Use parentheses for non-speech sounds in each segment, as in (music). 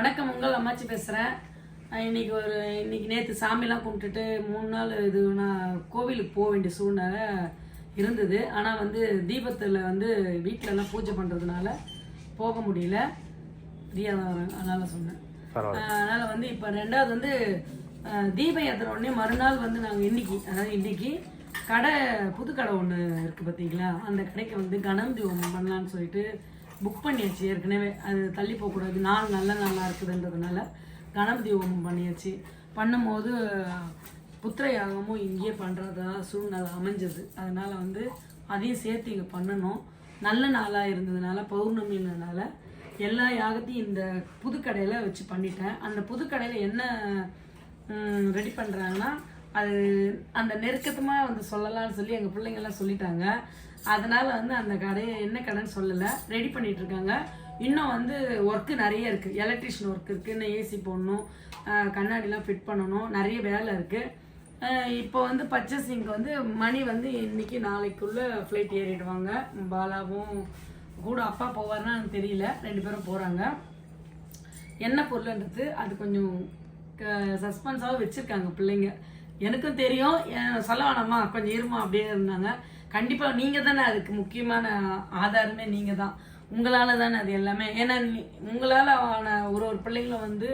வணக்கம் உங்கள் அம்மாச்சி பேசுகிறேன் இன்னைக்கு ஒரு இன்னைக்கு நேற்று சாமிலாம் கும்பிட்டுட்டு மூணு நாள் இது நான் கோவிலுக்கு போக வேண்டிய சூழ்நிலை இருந்தது. ஆனால் வந்து தீபத்தில் வந்து வீட்டிலலாம் பூஜை பண்ணுறதுனால போக முடியல. ஃப்ரீயாக தான் வரேன் அதனால் சொன்னேன். அதனால வந்து இப்போ ரெண்டாவது வந்து தீபம் ஏற்றுற உடனே மறுநாள் வந்து நாங்கள் இன்னைக்கு அதாவது இன்னைக்கு கடை புது கடை ஒன்று இருக்குது பார்த்தீங்களா அந்த கடைக்கு வந்து கணம் தீபம் பண்ணலான்னு சொல்லிட்டு புக் பண்ணியாச்சு. ஏற்கனவே அது தள்ளி போகக்கூடாது. நாள் நல்ல நாளாக இருக்குதுன்றதுனால கணபதி ஹோமம் பண்ணியாச்சு. பண்ணும்போது புத்திர யாகமும் இங்கேயே பண்ணுறதா சூழ்நிலை அமைஞ்சது. அதனால் வந்து அதையும் சேர்த்து இங்கே பண்ணணும். நல்ல நாளாக இருந்ததுனால பௌர்ணமின்றதுனால எல்லா யாகத்தையும் இந்த புதுக்கடையில் வச்சு பண்ணிட்டேன். அந்த புதுக்கடையில் என்ன ரெடி பண்ணுறாங்கன்னா அது அந்த நெருக்கத்தமாக வந்து சொல்லலாம்னு சொல்லி எங்கள் பிள்ளைங்கள்லாம் சொல்லிட்டாங்க. அதனால் வந்து அந்த கடையை என்ன கடைன்னு சொல்லலை. ரெடி பண்ணிட்டு இருக்காங்க. இன்னும் வந்து ஒர்க்கு நிறைய இருக்குது எலக்ட்ரிஷியன் ஒர்க் இருக்குது இன்னும் ஏசி போடணும். கண்ணாடிலாம் ஃபிட் பண்ணணும். நிறைய வேலை இருக்குது இப்போ வந்து பர்ச்சேசிங்க்கு வந்து மணி வந்து இன்னைக்கு நாளைக்குள்ள ஃப்ளைட் ஏறிடுவாங்க. பாலாவும் கூட அப்பா போவார்னா தெரியல. ரெண்டு பேரும் போகிறாங்க என்ன பொருள்ன்றது அது கொஞ்சம் சஸ்பென்ஸாக வச்சுருக்காங்க பிள்ளைங்க. எனக்கும் தெரியும். சொல்ல வேணாமா? கொஞ்சம் இருமா அப்படியே இருந்தாங்க. கண்டிப்பாக நீங்கள் தானே அதுக்கு முக்கியமான ஆதாரமே நீங்கள் தான் உங்களால் தானே அது எல்லாமே. ஏன்னா உங்களால் ஆன ஒரு ஒரு பிள்ளைங்களும் வந்து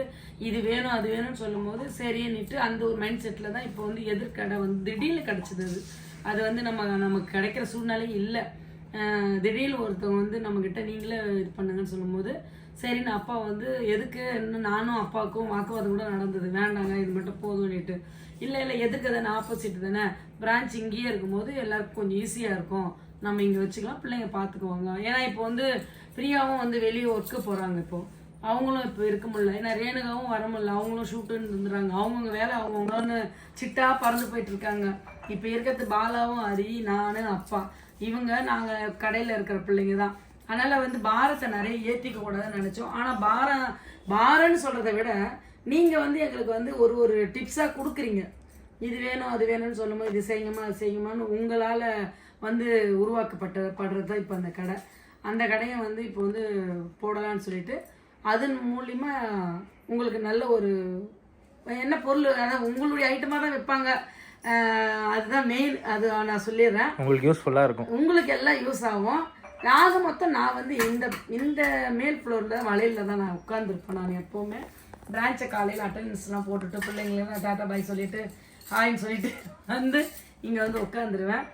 இது வேணும் அது வேணும்னு சொல்லும்போது சரின்னுட்டு அந்த ஒரு மைண்ட் செட்டில் தான் இப்போ வந்து எதிர்கடை வந்து திடீர்னு கிடச்சிது அது. அது வந்து நம்ம நமக்கு கிடைக்கிற சூழ்நிலை இல்லை. திடீர்னு ஒருத்தவங்க வந்து நம்மக்கிட்ட நீங்களே இது பண்ணுங்கன்னு சொல்லும்போது சரின்னு அப்பா வந்து எதுக்கு? இன்னும் நானும் அப்பாவுக்கும் வாக்குவாதம் கூட நடந்தது. வேண்டாங்க இது மட்டும் போதும்னுட்டு இல்லை இல்லை எதுக்கு? தானே ஆப்போசிட் தானே. பிரான்ச் இங்கேயே இருக்கும்போது எல்லாருக்கும் கொஞ்சம் ஈஸியாக இருக்கும். நம்ம இங்கே வச்சுக்கலாம் பிள்ளைங்க பார்த்துக்குவாங்க ஏன்னா இப்போ வந்து ஃப்ரீயாகவும் வந்து வெளியே ஒர்க்கு போகிறாங்க இப்போது அவங்களும் இப்போ இருக்க முடியல. ஏன்னா ரேணுகாவும் வர முடியல. அவங்களும் ஷூட்டுன்னு இருந்துறாங்க அவங்கவுங்க வேலை அவங்கவுங்களோன்னு சிட்டா பறந்து போயிட்டு இருக்காங்க. இப்போ இருக்கிறது பாலாவும் ஹரி நான் அப்பா. இவங்க நாங்கள் கடையில் இருக்கிற பிள்ளைங்க தான். அதனால் வந்து பாரத்தை நிறைய ஏற்றிக்க கூடாதுன்னு நினச்சோம். ஆனால் பாரம் பாரம்னு சொல்கிறத விட நீங்கள் வந்து எங்களுக்கு வந்து ஒரு ஒரு டிப்ஸாக கொடுக்குறீங்க. இது வேணும் அது வேணும்னு சொல்லும்போது இது செய்யுங்கம்மா அது செய்யுங்கம்மான்னு உங்களால் வந்து உருவாக்கப்பட்ட படுறது தான் இப்போ அந்த கடை. அந்த கடையை வந்து இப்போ வந்து போடலான்னு சொல்லிட்டு அதன் மூலிமா உங்களுக்கு நல்ல ஒரு என்ன பொருள் அதாவது உங்களுடைய ஐட்டமாக தான் வைப்பாங்க அஹ் அதுதான் மெயின் அது நான் சொல்லிடுறேன். உங்களுக்கு யூஸ்ஃபுல்லாக இருக்கும். உங்களுக்கு எல்லாம் யூஸ் ஆகும். ஆக மொத்தம் நான் வந்து இந்த இந்த மேல் ஃப்ளோரில் வளையலில் தான் நான் உட்காந்துருப்பேன் நான் எப்போவுமே பிரான்ச்சை காலையில் அட்டண்டன்ஸ்லாம் போட்டுட்டு பிள்ளைங்களெல்லாம் டாட்டா பாய் சொல்லிட்டு ஹாய்ன்னு சொல்லிட்டு வந்து இங்கே வந்து உட்காந்துருவேன்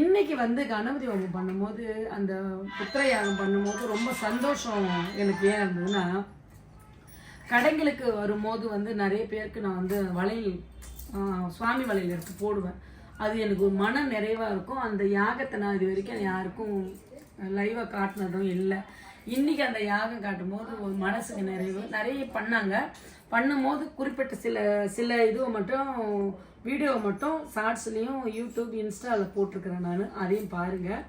இன்னைக்கு வந்து கணபதி ஹோமம் பண்ணும்போது அந்த புத்திரயாகம் பண்ணும்போது ரொம்ப சந்தோஷம் எனக்கு ஏன் இருந்ததுன்னா கடைங்களுக்கு வரும்போது வந்து நிறைய பேருக்கு நான் வந்து வளையல் சுவாமி வளையல் எடுத்து போடுவேன். அது எனக்கு ஒரு மன நிறைவாக இருக்கும். அந்த யாகத்தை நான் இது வரைக்கும் யாருக்கும் லைவாக காட்டினதும் இல்லை. இன்னைக்கு அந்த யாகம் காட்டும்போது ஒரு மனசுக்கு நிறைவு. நிறைய பண்ணாங்க. பண்ணும்போது குறிப்பிட்ட சில சில இதுவை மட்டும் வீடியோ மட்டும் ஷார்ட்ஸ்லேயும் யூடியூப் இன்ஸ்டாவில் போட்டிருக்கிறேன் நான். அதையும் பாருங்கள்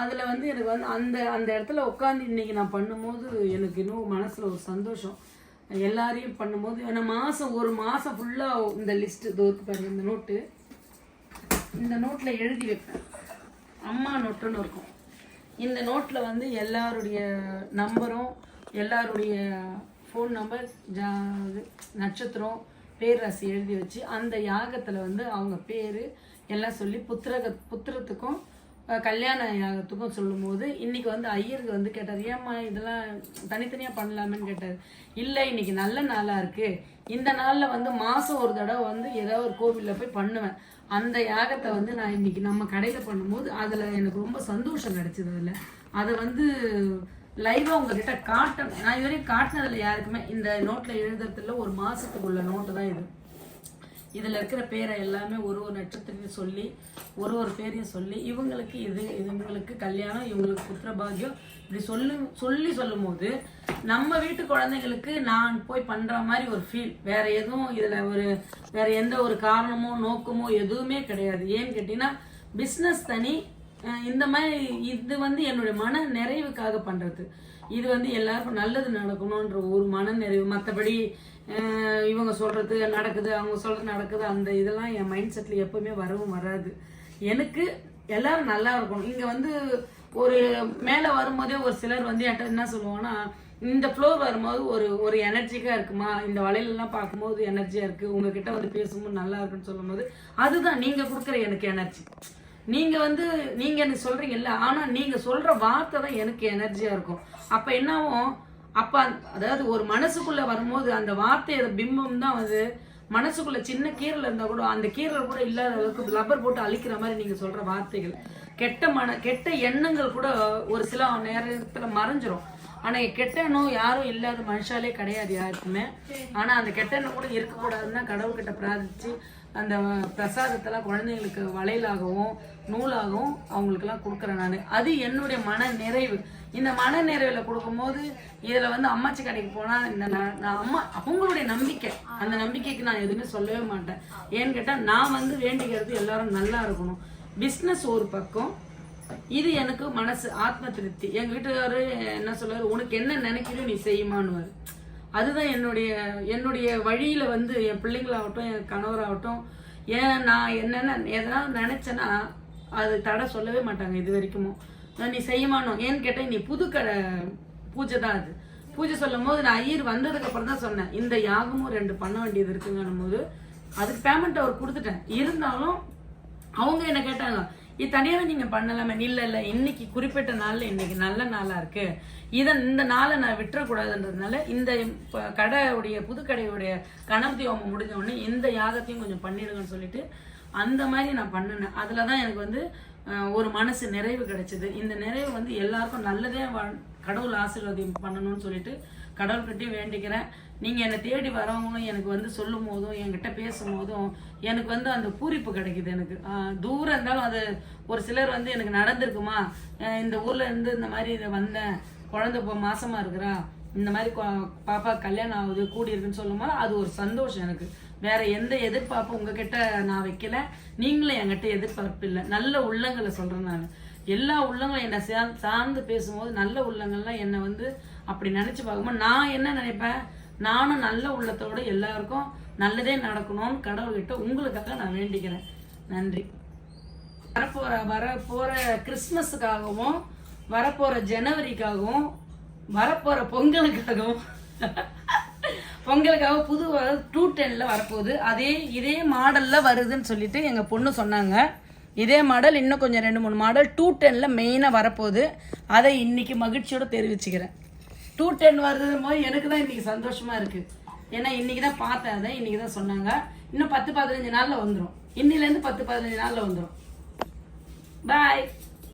அதில் வந்து எனக்கு வந்து அந்த அந்த இடத்துல உட்காந்து இன்றைக்கி நான் பண்ணும்போது எனக்கு இன்னும் மனசில் ஒரு சந்தோஷம். எல்லாரையும் பண்ணும்போது ஏன்னா மாதம் ஒரு மாதம் ஃபுல்லாக இந்த லிஸ்ட்டு தோற்கு பாருங்க இந்த நோட்டு இந்த நோட்டில் எழுதி வைப்பேன். அம்மா நோட்டுன்னு இருக்கும். இந்த நோட்டில் வந்து எல்லாருடைய நம்பரும் எல்லாருடைய ஃபோன் நம்பர் ஜா இது, நட்சத்திரம் பேர் ராசி எழுதி வச்சு அந்த யாகத்தில் வந்து அவங்க பேர் எல்லாம் சொல்லி புத்திரக புத்திரத்துக்கும் கல்யாண யாகத்துக்கும் சொல்லும்போது இன்னைக்கு வந்து ஐயருக்கு வந்து கேட்டார் ஏம்மா இதெல்லாம் தனித்தனியாக பண்ணலாமேன்னு கேட்டார். இல்லை இன்னைக்கு நல்ல நாளாக இருக்குது இந்த நாளில் வந்து மாதம் ஒரு தடவை வந்து ஏதோ ஒரு கோவிலில் போய் பண்ணுவேன். அந்த யாகத்தை வந்து நான் இன்னைக்கு நம்ம கடையில் பண்ணும்போது அதில் எனக்கு ரொம்ப சந்தோஷம் கிடைச்சது அதில். அதை வந்து லைவாக உங்ககிட்ட காட்டணும் நான் இதுவரையும் காட்டினதில்ல யாருக்குமே. இந்த நோட்டில் எழுதுறதுல ஒரு மாதத்துக்குள்ள நோட்டு தான் இது. இதில் இருக்கிற பேரை எல்லாமே ஒரு ஒரு நட்சத்திரத்தையும் சொல்லி ஒரு ஒரு பேரையும் சொல்லி இவங்களுக்கு இது இவங்களுக்கு கல்யாணம் இவங்களுக்கு புத்திரபாகியம் இப்படி சொல்லி சொல்லி சொல்லும்போது நம்ம வீட்டு குழந்தைங்களுக்கு நான் போய் பண்ணுற மாதிரி ஒரு ஃபீல் வேற எதுவும் இதில் ஒரு வேற எந்த ஒரு காரணமோ நோக்கமோ எதுவுமே கிடையாது. ஏன்னு கேட்டிங்கன்னா பிஸ்னஸ் தனி இந்த மாதிரி இது வந்து என்னுடைய மன நிறைவுக்காக பண்ணுறது இது வந்து எல்லாருக்கும் நல்லது நடக்கணுன்ற ஒரு மன நிறைவு மற்றபடி இவங்க சொல்கிறது நடக்குது அவங்க சொல்கிறது நடக்குது அந்த இதெல்லாம் என் மைண்ட் செட்டில் எப்பவுமே வரவும் வராது. எனக்கு எல்லாரும் நல்லா இருக்கணும். இங்கே வந்து ஒரு மேலே வரும்போதே ஒரு சிலர் வந்து என்கிட்ட என்ன சொல்லுவாங்கன்னா இந்த ஃப்ளோர் வரும்போது ஒரு ஒரு எனர்ஜிக்காக இருக்குமா? இந்த வளையலெல்லாம் பார்க்கும்போது எனர்ஜியாக இருக்குது உங்ககிட்ட வந்து பேசும்போது நல்லா இருக்குன்னு சொல்லும்போது அதுதான் நீங்கள் கொடுக்குற எனக்கு எனர்ஜி நீங்கள் வந்து நீங்கள் எனக்கு சொல்கிறீங்கல்ல ஆனால் நீங்கள் சொல்கிற வார்த்தை தான் எனக்கு எனர்ஜியாக இருக்கும். அப்போ என்னாகும் அப்ப அதாவது ஒரு மனசுக்குள்ளே வரும்போது அந்த வார்த்தையோட பிம்பம் தான் வந்து மனசுக்குள்ள சின்ன கீரல் இருந்தா கூட அந்த கீரல் கூட இல்லாத அளவுக்கு லப்பர் போட்டு அழிக்கிற மாதிரி நீங்க சொல்ற வார்த்தைகள். கெட்ட மன கெட்ட எண்ணங்கள் கூட ஒரு சில நேரத்துல மறைஞ்சிரும். ஆனா கெட்ட எண்ணம் யாரும் இல்லாத மனுஷாலே கிடையாது யாருக்குமே. ஆனா அந்த கெட்ட எண்ணம் கூட இருக்கக்கூடாதுன்னா கடவுள்கிட்ட பிரார்த்திச்சு அந்த பிரசாதத்தெல்லாம் குழந்தைங்களுக்கு வளையலாகவும் நூலாகவும் அவங்களுக்கெல்லாம் கொடுக்குறேன் நான். அது என்னுடைய மன நிறைவு இந்த மன நிறைவில் கொடுக்கும்போது இதில் வந்து அம்மாச்சி கடைக்கு போனால் இந்த நான் நான் அம்மா அவங்களுடைய நம்பிக்கை. அந்த நம்பிக்கைக்கு நான் எதுவுமே சொல்லவே மாட்டேன். ஏன்னு கேட்டால் நான் வந்து வேண்டிக்கிறது எல்லாரும் நல்லா இருக்கணும். பிஸ்னஸ் ஒரு பக்கம். இது எனக்கு மனசு ஆத்ம திருப்தி. எங்கள் வீட்டுக்காரரு என்ன சொல்லுவார்? உனக்கு என்ன நினைக்கிறோ நீ செய்யுமான்னுவார். அதுதான் என்னுடைய என்னுடைய வழியில் வந்து என் பிள்ளைங்களாகட்டும் என் கணவராகட்டும் ஏன் நான் என்னென்ன எதனால் நினச்சேன்னா அது தடை சொல்லவே மாட்டாங்க இது வரைக்கும். நான் நீ செய்யமானோ ஏன்னு கேட்டேன் நீ புது கடை பூஜை தான் அது. பூஜை சொல்லும் போது நான் ஐயர் வந்ததுக்கப்புறம் தான் சொன்னேன். இந்த யாகமும் ரெண்டு பண்ண வேண்டியது இருக்குங்கன்னும் போது அதுக்கு பேமெண்ட் அவர் கொடுத்துட்டேன். இருந்தாலும் அவங்க என்ன கேட்டாங்க இது தனியாக நீங்கள் பண்ணலாமே. இல்லை இல்லை இன்னைக்கு குறிப்பிட்ட நாளில் இன்னைக்கு நல்ல நாளாக இருக்கு. இதை இந்த நாளை நான் விட்டுறக்கூடாதுன்றதுனால இந்த கடையுடைய புது கடையுடைய கணபதி ஹோமம் முடிஞ்ச உடனே இந்த யாகத்தையும் கொஞ்சம் பண்ணிடுங்கன்னு சொல்லிட்டு அந்த மாதிரி நான் பண்ணினேன். அதில் தான் எனக்கு வந்து ஒரு மனசு நிறைவு கிடைச்சது. இந்த நிறைவு வந்து எல்லாருக்கும் நல்லதே கடவுள் ஆசீர்வாதம் பண்ணணும்னு சொல்லிட்டு கடவுள்கிட்டயும் வேண்டிக்கிறேன். நீங்கள் என்னை தேடி வரவங்களும் எனக்கு வந்து சொல்லும் போதும் என்கிட்ட பேசும் போதும் எனக்கு வந்து அந்த பூரிப்பு கிடைக்குது எனக்கு. தூரம் இருந்தாலும் அது ஒரு சிலர் வந்து எனக்கு நடந்திருக்குமா? இந்த ஊர்ல இருந்து இந்த மாதிரி இதை வந்தேன். குழந்தை இப்போ மாசமா இருக்கிறா. இந்த மாதிரி பாப்பா கல்யாணம் ஆகுது கூடி இருக்குன்னு சொல்லும்போது அது ஒரு சந்தோஷம் எனக்கு. வேற எந்த எதிர்பார்ப்பும் உங்ககிட்ட நான் வைக்கல. நீங்களும் என்கிட்ட எதிர்பார்ப்பு இல்லை. நல்ல உள்ளங்களை சொல்றேன் நான். எல்லா உள்ளங்களும் என்னை சா- சார்ந்து பேசும்போது நல்ல உள்ளங்கள்லாம் என்னை வந்து அப்படி நினைச்சு பார்க்கும்போது நான் என்ன நினைப்பேன்? நானும் நல்ல உள்ளத்தோட எல்லாருக்கும் நல்லதே நடக்கணும்னு கடவுள்கிட்ட உங்களுக்காக நான் வேண்டிக்கிறேன். நன்றி. வரப்போற வரப்போகிற கிறிஸ்மஸுக்காகவும் வரப்போற ஜனவரிக்காகவும் வரப்போற பொங்கலுக்காகவும் (laughs) பொங்கலுக்காக புது டூ டென்ல வரப்போகுது. அதே இதே மாடல்ல வருதுன்னு சொல்லிட்டு எங்க பொண்ணு சொன்னாங்க. இதே மாடல் இன்னும் கொஞ்சம் ரெண்டு மூணு மாடல் டூ டென்ல மெயினாக வரப்போகுது. அதை இன்னைக்கு மகிழ்ச்சியோட தெரிவிச்சுக்கிறேன். டூ டென் வருது போது எனக்கு தான் இன்னைக்கு சந்தோஷமா இருக்கு. ஏன்னா இன்னைக்கு தான் பார்த்தேன் அதை இன்னைக்கு தான் சொன்னாங்க. இன்னும் பத்து பதினஞ்சு நாளில் வந்துடும் இன்னிலேருந்து பத்து பதினஞ்சு நாளில் வந்துடும் பாய்